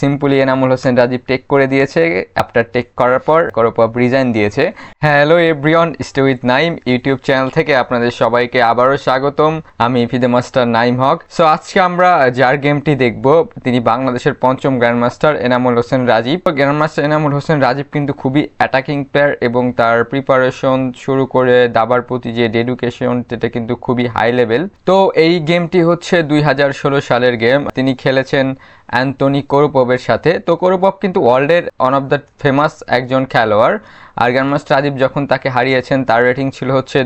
Simply Enamul Hossain Rajib take করে দিয়েছে। After take করার পর করপপ রিজাইন দিয়েছে। Hello everyone stay with Naim YouTube channel থেকে আপনাদের সবাইকে আবারও স্বাগতম। আমি FIDE master Naim Haque so আজকে আমরা যার গেমটি দেখব, তিনি বাংলাদেশের পঞ্চম grandmaster Enamul Hossain Rajib. Grandmaster Enamul Hossain Rajib কিন্তু খুবই অ্যাটাকিং প্লেয়ার এবং তার প্রিপারেশন শুরু করে দাবার প্রতি যে ডেডিকেশন সেটা কিন্তু খুবই হাই লেভেল তো এই গেমটি হচ্ছে দুই হাজার ষোলো সালের গেম তিনি খেলেছেন অ্যান্টনি কোরোপভের সাথে। তো কোরোপভ কিন্তু ওয়ার্ল্ডের ওয়ান অফ দ্য ফেমাস একজন খেলোয়াড়। আর গ্র্যান্ডমাস্টার রাজীব যখন তাকে হারিয়েছেন, তার রেটিং ছিল হচ্ছে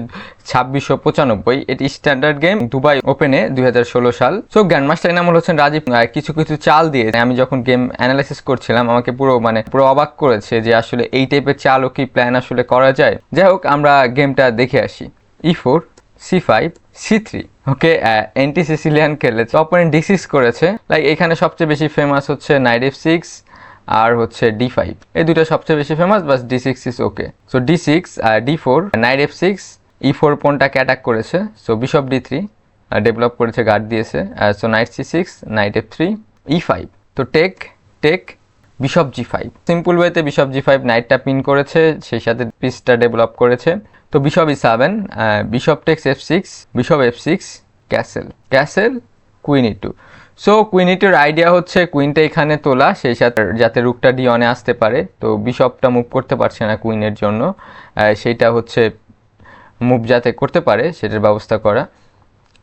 ছাব্বিশশো পঁচানব্বই। এটি স্ট্যান্ডার্ড গেম দুবাই ওপেনে দুই হাজার ষোলো সাল। So grandmaster Enamul Hossain Rajib. কিছু কিছু চাল দিয়ে আমি যখন গেম অ্যানালাইসিস করছিলাম, আমাকে পুরো মানে পুরো অবাক করেছে যে আসলে এই টাইপের চাল ও কি প্ল্যান আসলে করা যায়? যাই হোক, আমরা গেমটা দেখে আসি। E four c five c three okay anti Sicilian খেলেছে অপোনেন্ট ডি সিক্স করেছে লাইক এখানে সবচেয়ে বেশি ফেমাস হচ্ছে নাইট এফ সিক্স আর হচ্ছে ডি ফাইভ এই দুটো সবচেয়ে বেশি famous bus d six is okay so d six d four knight f six e four পনটাকে attack করেছে so bishop d three develop করেছে গার্ড দিয়েছে so knight c six knight f three e five তো take take bishop g five simple ওয়েতে bishop g five নাইটটা pin করেছে, সেই সাথে পিসটা ডেভেলপ করেছে। তো bishop e seven bishop takes f six bishop f six castle castle queen e two so queen ইটুর idea হচ্ছে কুইনটা এখানে তোলা, সেই সাথে যাতে রুকটা ডি অনে আসতে পারে। তো বিশপটা মুভ করতে পারছে না কুইনের জন্য। সেইটা হচ্ছে মুভ যাতে করতে পারে, সেটার ব্যবস্থা করা।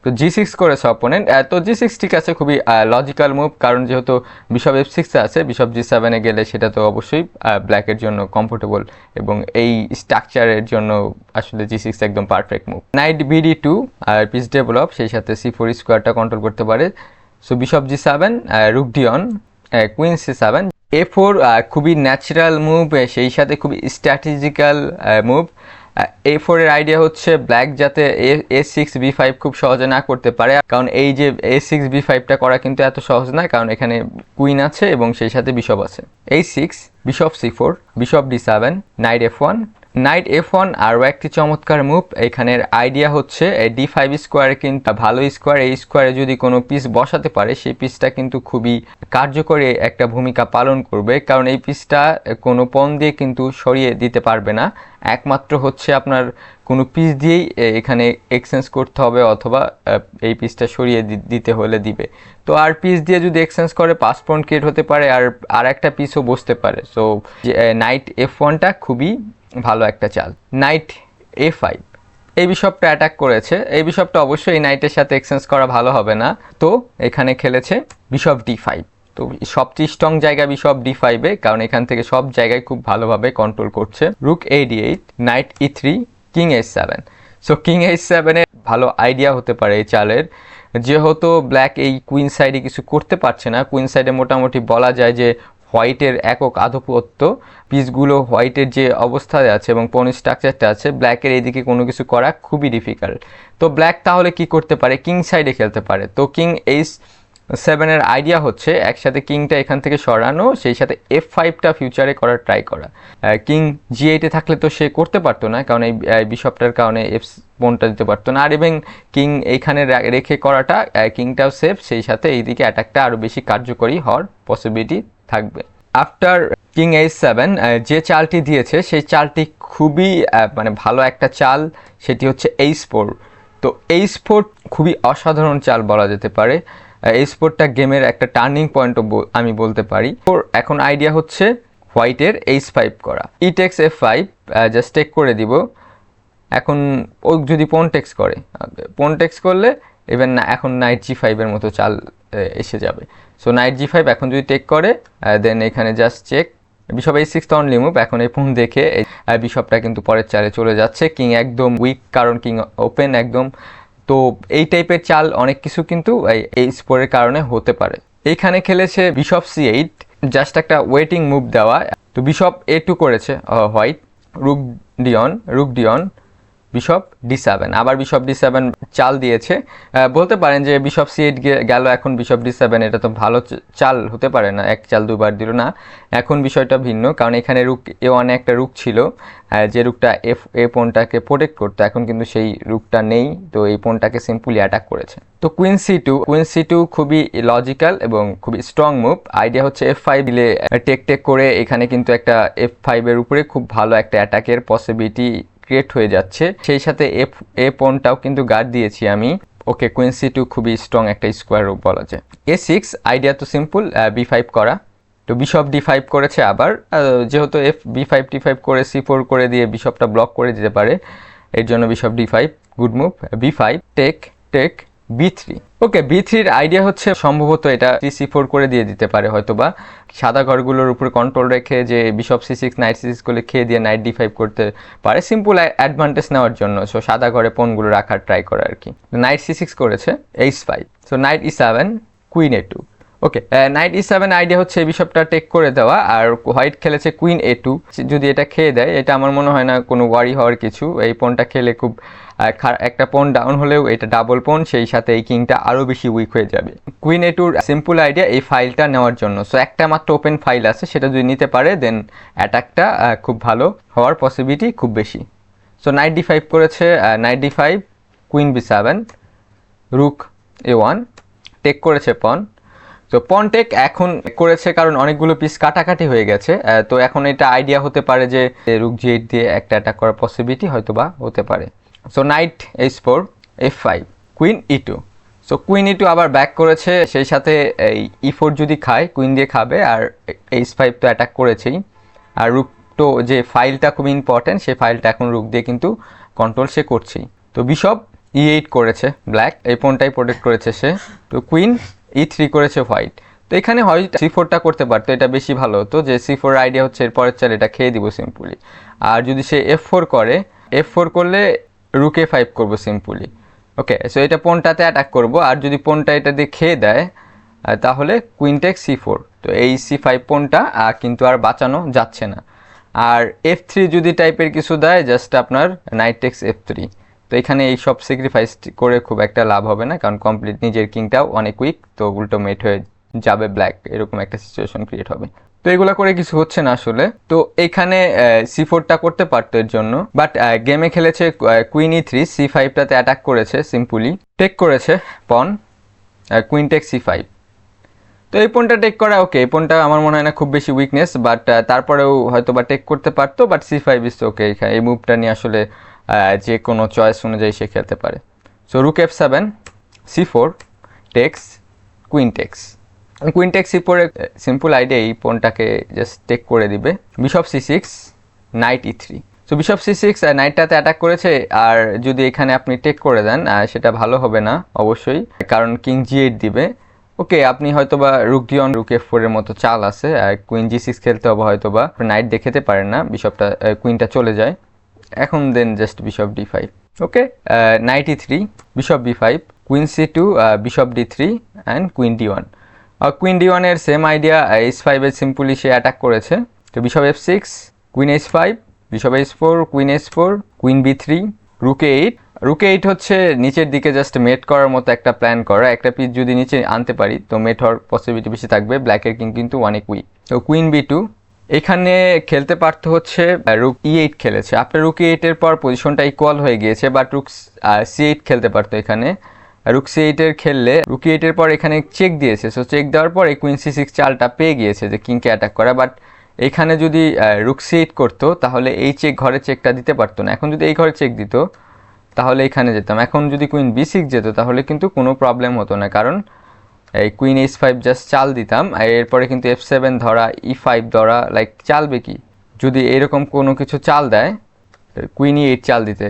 তো জি সিক্স করেছে অপোনেন্ট তো জি সিক্স ঠিক আছে, খুবই লজিক্যাল মুভ কারণ যেহেতু বিশপ এফ সিক্সে আছে বিশপ জি সেভেনে গেলে সেটা তো অবশ্যই ব্ল্যাকের জন্য কমফোর্টেবল এবং এই স্ট্রাকচারের জন্য আসলে জি সিক্স একদম perfect move knight BD two আর পিস ডেভেলপ সেই সাথে সি ফোর স্কোয়ারটা কন্ট্রোল করতে পারে। So bishop g seven rook d one queen c seven a four খুবই ন্যাচারাল মুভ সেই সাথে খুবই স্ট্র্যাটেজিক্যাল মুভ এ ফোর এর আইডিয়া হচ্ছে ব্ল্যাক যাতে এ সিক্স বি ফাইভ খুব সহজে না করতে পারে। কারণ এই যে এ সিক্স বি ফাইভটা করা কিন্তু এত সহজ নয় কারণ এখানে কুইন আছে এবং সেই সাথে বিশপ আছে। E six bishop c four bishop d seven knight f one knight f one আরও একটি চমৎকার মুভ এখানের আইডিয়া হচ্ছে ডি ফাইভ স্কোয়ারে কিন্তু ভালো স্কোয়ার এই স্কোয়ারে যদি কোনো পিস বসাতে পারে, সেই পিসটা কিন্তু খুবই কার্যকরী একটা ভূমিকা পালন করবে, কারণ এই পিসটা কোনো পণ দিয়ে কিন্তু সরিয়ে দিতে পারবে না। একমাত্র হচ্ছে আপনার কোনো পিস দিয়েই এখানে এক্সচেঞ্জ করতে হবে অথবা এই পিসটা সরিয়ে দিতে হলে দিবে। তো আর পিস দিয়ে যদি এক্সচেঞ্জ করে পাঁচ পয়েন্ট ক্রিয়েট হতে পারে, আর আর একটা পিসও বসতে পারে। সো নাইট এফ ওয়ানটা খুবই ভালো একটা চাল। নাইট এ ফাইভ এই বিশপটা অ্যাটাক করেছে। এই বিশপটা অবশ্যই এই নাইটের সাথে এক্সচেঞ্জ করা ভালো হবে না। তো, এখানে খেলেছে বিশপ ডি ফাইভ তো, সবচেয়ে স্ট্রং জায়গা বিশপ ডি ফাইভে কারণ এখান থেকে সব জায়গায় খুব ভালোভাবে কন্ট্রোল করছে। Rook a d eight knight e three king h seven so king h সেভেনের ভালো আইডিয়া হতে পারে এই চালের। যেহেতু ব্ল্যাক এই কুইন সাইডে কিছু করতে পারছে না। কুইন সাইডে মোটামুটি বলা যায় যে হোয়াইটের একক আধিপত্য। পিসগুলো হোয়াইটের যে অবস্থায় আছে এবং পনি স্ট্রাকচারটা আছে, ব্ল্যাকের এইদিকে কোনো কিছু করা খুবই ডিফিকাল্ট তো ব্ল্যাক তাহলে কি করতে পারে? কিং সাইডে খেলতে পারে। তো কিং এইচ সেভেনের আইডিয়া হচ্ছে একসাথে কিংটা এখান থেকে সরানো, সেই সাথে এফ ফাইভটা ফিউচারে করার ট্রাই করা। কিং জি এইটে থাকলে তো সে করতে পারতো না, কারণ এই বিশপটার কারণে এফ বোনটা দিতে পারতো না। আর এবং কিং এইখানে রেখে করাটা কিংটাও সেফ সেই সাথে এইদিকে অ্যাটাকটা আরও বেশি কার্যকরী হওয়ার পসিবিলিটি থাকবে। আফটার কিং এইচ সেভেন যে চালটি দিয়েছে, সেই চালটি খুবই মানে ভালো একটা চাল। সেটি হচ্ছে এইচ ফোর তো এই স্পোর্ট খুবই অসাধারণ চাল বলা যেতে পারে। এই স্পোর্টটা গেমের একটা টার্নিং পয়েন্টও আমি বলতে পারি। ওর এখন আইডিয়া হচ্ছে হোয়াইটের এইচ ফাইভ করা। E takes f five just take করে দিব। এখন ও যদি পনটেক্স করে পনটেক্স করলে ইভেন এখন নাইট জি ফাইভের মতো চাল এসে যাবে। সো নাইট জি ফাইভ এখন যদি টেক করে দেন এখানে just check bishop e six only move এখন এই ফোন দেখে বিশপটা কিন্তু পরের চালে চলে যাচ্ছে। কিং একদম উইক কারণ কিং ওপেন একদম। তো এই টাইপের চাল অনেক কিছু কিন্তু এই- এই স্পোরের কারণে হতে পারে। এইখানে খেলেছে বিশপ সি এইট জাস্ট একটা ওয়েটিং মুভ দেওয়া। তো বিশপ এ টু করেছে white rook d one rook d one bishop d seven আবার বিশপ ডি সেভেন চাল দিয়েছে। বলতে পারেন যে বিশপ সি এইট গেল, এখন বিশপ ডি সেভেন এটা তো ভালো চাল হতে পারে না। এক চাল দুবার দিল না। এখন বিষয়টা ভিন্ন, কারণ এখানে রুক এ ওয়ানে একটা রুক ছিল যে রুকটা এফ এ পোনটাকে প্রোটেক্ট করতো। এখন কিন্তু সেই রুকটা নেই, তো এই পোনটাকে সিম্পলি অ্যাটাক করেছে। তো queen c two queen c two খুবই লজিক্যাল এবং খুবই স্ট্রং মুভ আইডিয়া হচ্ছে এফ ফাইভ দিলে টেক টেক করে এখানে কিন্তু একটা এফ ফাইভের উপরে খুব ভালো একটা অ্যাটাকের পসিবিলিটি ক্রিয়েট হয়ে যাচ্ছে। সেই সাথে এফ এ পনটাও কিন্তু গার্ড দিয়েছি আমি। ওকে কুইন সি টু খুবই স্ট্রং একটা স্কোয়ার বলা যায় এ সিক্স আইডিয়া তো সিম্পল বি ফাইভ করা। তো বিশপ ডি ফাইভ করেছে আবার। যেহেতু f b five d five করে সি ফোর করে দিয়ে বিশপটা ব্লক করে দিতে পারে, এর জন্য bishop d five good move b five take take b three okay b থ্রির আইডিয়া হচ্ছে সম্ভবত এটা সি ফোর করে দিয়ে দিতে পারে হয়তো বা সাদা ঘরগুলোর উপর কন্ট্রোল রেখে যে bishop c six knight c সিক্সগুলো খেয়ে দিয়ে নাইট ডি ফাইভ করতে পারে। সিম্পল অ্যাডভান্টেজ নেওয়ার জন্য। সো সাদা ঘরে পনগুলো রাখার ট্রাই করে আর কি। নাইট সি সিক্স করেছে h five so knight e seven queen a two okay knight e seven idea হচ্ছে এই বিশপটা টেক করে দেওয়া। আর হোয়াইট খেলেছে কুইন এ টু যদি এটা খেয়ে দেয়, এটা আমার মনে হয় না কোনো ওয়ারি হওয়ার কিছু। এই পনটা খেলে খুব একটা পন ডাউন হলেও এটা ডাবল পন সেই সাথে এই কিংটা আরও বেশি উইক হয়ে যাবে। কুইন এ টুর সিম্পল আইডিয়া এই ফাইলটা নেওয়ার জন্য। সো একটা মাত্র ওপেন ফাইল আছে, সেটা যদি নিতে পারে দেন অ্যাটাকটা খুব ভালো হওয়ার পসিবিলিটি খুব বেশি। সো নাইট ফাইভ করেছে knight D five queen B seven rook A one take করেছে পন তো পনটেক এখন করেছে কারণ অনেকগুলো পিস কাটাকাটি হয়ে গেছে। তো এখন এটা আইডিয়া হতে পারে যে রুক জি এইট দিয়ে একটা অ্যাটাক করার পসিবিলিটি হয়তো বা হতে পারে। So knight h four f five queen e two so queen e two আবার ব্যাক করেছে, সেই সাথে এই ই ফোর যদি খায় কুইন দিয়ে খাবে, আর এইচ ফাইভ তো অ্যাটাক করেছেই। আর রুক তো যে ফাইলটা খুব ইম্পর্টেন্ট সেই ফাইলটা এখন রুক দিয়ে কিন্তু কন্ট্রোল সে করছেই। তো বিশপ ই এইট করেছে ব্ল্যাক এই ফোনটাই প্রোটেক্ট করেছে সে। তো কুইন ই থ্রি করেছে হোয়াইট তো, এখানে হয় সি ফোরটা করতে পারতো, এটা বেশি ভালো হতো, যে সি ফোর আইডিয়া হচ্ছে, এরপরের চাল এটা খেয়ে দিব সিম্পলি আর যদি সে এফ ফোর করে এফ ফোর করলে রুকে ফাইভ করব সিম্পলি ওকে সো এটা পোনটাতে অ্যাটাক করব, আর যদি পোনটা এটা দিয়ে খেয়ে দেয় তাহলে কুইনটেক সি ফোর তো এই সি ফাইভ পোনটা কিন্তু আর বাঁচানো যাচ্ছে না। আর এফ থ্রি যদি টাইপের কিছু দেয় জাস্ট আপনার নাইটেক্স এফ থ্রি তো এখানে এই সব স্যাক্রিফাইস করে খুব একটা লাভ হবে না, কারণ কমপ্লিট নিজের কিংটাও অনেক উইক তো উল্টো মেট হয়ে যাবে ব্ল্যাক এরকম একটা সিচুয়েশন ক্রিয়েট হবে। তো এগুলো করে কিছু হচ্ছে না আসলে। তো এখানে সি ফোরটা করতে পারতো এর জন্য। বাট গেমে খেলেছে কুইন ই থ্রি সি ফাইভটাতে অ্যাটাক করেছে সিম্পলি টেক করেছে pawn queen take C five তো এই পনটা টেক করা ওকে এই পনটা আমার মনে হয় না খুব বেশি উইকনেস বাট তারপরেও হয়তো বা টেক করতে পারতো but c five is okay এখানে এই মুভটা নিয়ে আসলে যে কোনো চয়েস অনুযায়ী সে খেলতে পারে। So rook F seven C four takes queen takes queen takes C ফোরে সিম্পল আইডিয়া এই পনটাকে জাস্ট টেক করে দিবে। Bishop C six knight E three so bishop C six নাইটটাতে attack করেছে, আর যদি এখানে আপনি টেক করে দেন সেটা ভালো হবে না, অবশ্যই। কারণ কিং জি এইট দিবে। ওকে আপনি হয়তো বা রুক ডিয়ন রুক এফ ফোরের মতো চাল আছে, আর কুইন জি সিক্স খেলতে হবে হয়তো বা নাইট দেখেতে পারেন না বিশপটা কুইনটা চলে যায়। এখন then just bishop D five okay knight E three bishop B five queen C two bishop D three and queen D one queen D ওয়ানের সেম আইডিয়া এইচ ফাইভের সিম্পলি সে অ্যাটাক করেছে। তো bishop F six queen H five bishop H four queen H four queen B three রুকে eight রুকে eight হচ্ছে নিচের দিকে just মেট করার মতো একটা প্ল্যান করা। একটা পিস যদি নিচে আনতে পারি, তো মেট হওয়ার পসিবিলিটি বেশি থাকবে। ব্ল্যাকের কিং কিন্তু অনেক উইক তো কুইন বি টু এখানে খেলতে পারতো হচ্ছে রুক ই এইট খেলেছে। আপনার রুক এইটের পর পজিশনটা ইকুয়াল হয়ে গিয়েছে বাট রুক সি এইট খেলতে পারতো এখানে। রুক সি এইটের খেললে রুকি এইটের পর এখানে চেক দিয়েছে। সো চেক দেওয়ার পর এই কুইন সি সিক্স চালটা পেয়ে গিয়েছে যে কিংকে অ্যাটাক করা। বাট এখানে যদি রুক সি এইট করতো, তাহলে এই চেক ঘরে চেকটা দিতে পারতো না। এখন যদি এই ঘরে চেক দিত, তাহলে এখানে যেতাম। এখন যদি কুইন বি সিক্স যেত, তাহলে কিন্তু কোনো প্রবলেম হতো না। কারণ, এই কুইন এইচ ফাইভ জাস্ট চাল দিতাম, আর এরপরে কিন্তু এফ সেভেন ধরা ই ফাইভ ধরা লাইক চালবে কি? যদি এরকম কোনো কিছু চাল দেয় কুইন এইট চাল দিতে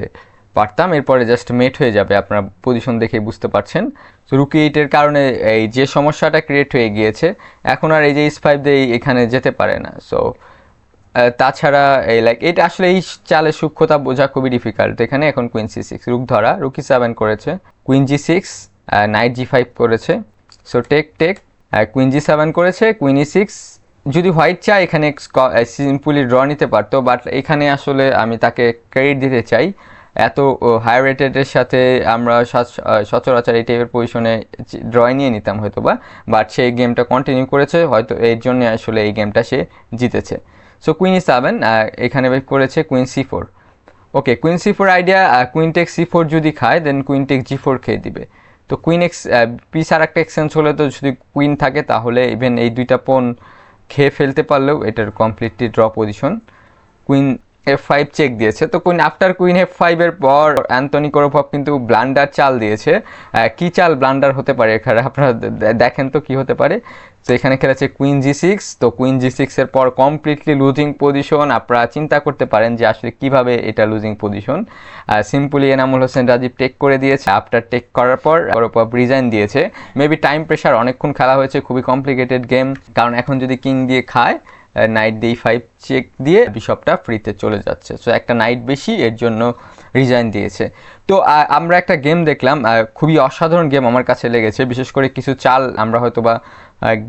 পারতাম, এরপরে জাস্ট মেট হয়ে যাবে, আপনারা পজিশন দেখে বুঝতে পারছেন। তো রুকি এইটের কারণে এই যে সমস্যাটা ক্রিয়েট হয়ে গিয়েছে, এখন আর এই যে ইস ফাইভ দিয়ে এখানে যেতে পারে না। সো তাছাড়া এই লাইক এটা আসলে এই চালের সূক্ষ্মতা বোঝা খুবই ডিফিকাল্ট এখানে এখন কুইন সি সিক্স রুক ধরা রুকি সেভেন করেছে queen G six knight G five করেছে। So take take queen G seven করেছে কুইন ই সিক্স যদি হোয়াইট চায়, এখানে সিম্পলি ড্র নিতে পারতো বাট এখানে আসলে আমি তাকে ক্রেডিট দিতে চাই। এত হাই রেটেডের সাথে আমরা সচ- সচরাচর এই টাইপের পজিশনে ড্রয় নিয়ে নিতাম হয়তো বা বাট সে গেমটা কন্টিনিউ করেছে, হয়তো এর জন্য আসলে এই গেমটা সে জিতেছে। সো কুইন ই সেভেন এখানে করেছে queen C four okay queen C four idea queen take C four যদি খায় then queen take G four খেয়ে দিবে। তো কুইন এক্স পিস আর একটা এক্সচেঞ্জ হলে তো যদি কুইন থাকে, তাহলে ইভেন এই দুইটা পোন খেয়ে ফেলতে পারলেও এটার completely draw position queen F five check দিয়েছে। তো কুইন আফটার কুইন এফ ফাইভের পর অ্যান্টনি কোরোভভ কিন্তু ব্লান্ডার চাল দিয়েছে। কি চাল ব্লান্ডার হতে পারে এখানে? আপনারা দেখেন তো কি হতে পারে। তো এখানে খেলেছে কুইন জি সিক্স তো কুইন জি সিক্সের পর কমপ্লিটলি লুজিং পজিশন আপনারা চিন্তা করতে পারেন যে আসলে কীভাবে এটা losing position simply Enamul Hossain Rajib take করে দিয়েছে। আফটার টেক করার পর কোরোভভ রিজাইন দিয়েছে। মেবি টাইম প্রেশার অনেকক্ষণ খেলা হয়েছে, খুবই কমপ্লিকেটেড গেম কারণ এখন যদি কিং দিয়ে খায় নাইট ডি ফাইভ চেক দিয়ে বিশপটা ফ্রিতে চলে যাচ্ছে। সো একটা নাইট বেশি, এর জন্য রিজাইন দিয়েছে। তো আমরা একটা গেম দেখলাম খুবই অসাধারণ গেম আমার কাছে লেগেছে। বিশেষ করে কিছু চাল আমরা হয়তো বা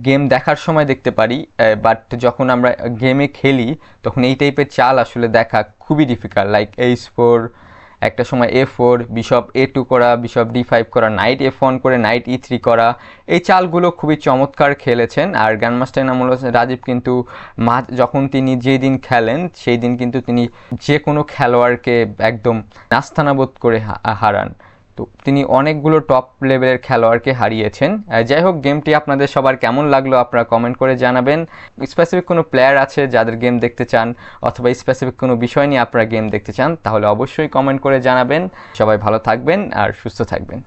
গেম দেখার সময় দেখতে পারি বাট যখন আমরা গেমে খেলি, তখন এই টাইপের চাল আসলে দেখা খুবই ডিফিকাল্ট লাইক এইচ ফোর একটা সময় A four bishop A two করা বিশপ ডি ফাইভ করা নাইট এফ ওয়ান করে নাইট ই থ্রি করা। এই চালগুলো খুবই চমৎকার খেলেছেন। আর গ্র্যান্ডমাস্টার নামুল হোসেন রাজীব কিন্তু মা, যখন তিনি যেই দিন খেলেন, সেই দিন কিন্তু তিনি যে কোনো খেলোয়াড়কে একদম নাস্তানাবোধ করে হারান। তো তিনি অনেকগুলো টপ লেভেলের খেলোয়াড়কে হারিয়েছেন। যাই হোক গেমটি আপনাদের সবার কেমন লাগল আপনারা কমেন্ট করে জানাবেন। স্পেসিফিক কোনো প্লেয়ার আছে যাদের গেম দেখতে চান, অথবা স্পেসিফিক কোনো বিষয় নিয়ে আপনারা গেম দেখতে চান, তাহলে অবশ্যই কমেন্ট করে জানাবেন। সবাই ভালো থাকবেন আর সুস্থ থাকবেন।